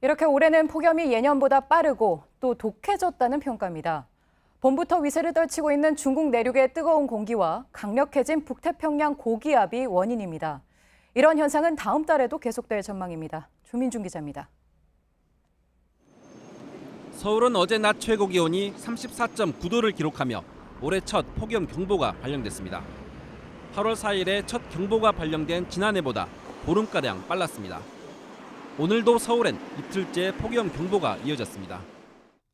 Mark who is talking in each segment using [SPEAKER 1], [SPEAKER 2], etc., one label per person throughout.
[SPEAKER 1] 이렇게 올해는 폭염이 예년보다 빠르고 또 독해졌다는 평가입니다. 봄부터 위세를 떨치고 있는 중국 내륙의 뜨거운 공기와 강력해진 북태평양 고기압이 원인입니다. 이런 현상은 다음 달에도 계속될 전망입니다. 조민중 기자입니다.
[SPEAKER 2] 서울은 어제 낮 최고 기온이 34.9도를 기록하며 올해 첫 폭염 경보가 발령됐습니다. 8월 4일에 첫 경보가 발령된 지난해보다 보름가량 빨랐습니다. 오늘도 서울엔 이틀째 폭염 경보가 이어졌습니다.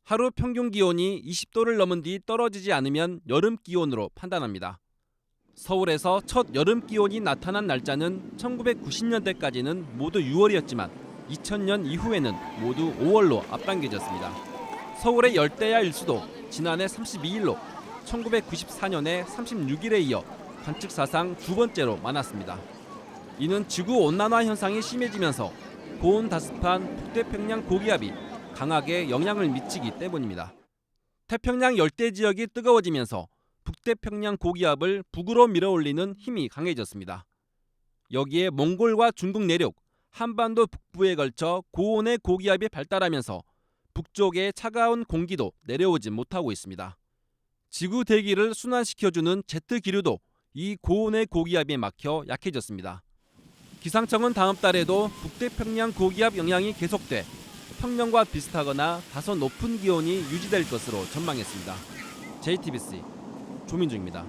[SPEAKER 2] 하루 평균 기온이 20도를 넘은 뒤 떨어지지 않으면 여름 기온으로 판단합니다. 서울에서 첫 여름 기온이 나타난 날짜는 1990년대까지는 모두 6월이었지만 2000년 이후에는 모두 5월로 앞당겨졌습니다. 서울의 열대야 일 수도 지난해 32일로 1994년에 36일에 이어 관측 사상 두 번째로 많았습니다. 이는 지구 온난화 현상이 심해지면서 고온 다습한 북태평양 고기압이 강하게 영향을 미치기 때문입니다. 태평양 열대 지역이 뜨거워지면서 북태평양 고기압을 북으로 밀어올리는 힘이 강해졌습니다. 여기에 몽골과 중국 내륙, 한반도 북부에 걸쳐 고온의 고기압이 발달하면서 북쪽의 차가운 공기도 내려오지 못하고 있습니다. 지구 대기를 순환시켜주는 제트 기류도 이 고온의 고기압에 막혀 약해졌습니다. 기상청은 다음 달에도 북태평양 고기압 영향이 계속돼 평년과 비슷하거나 다소 높은 기온이 유지될 것으로 전망했습니다. JTBC 조민주입니다.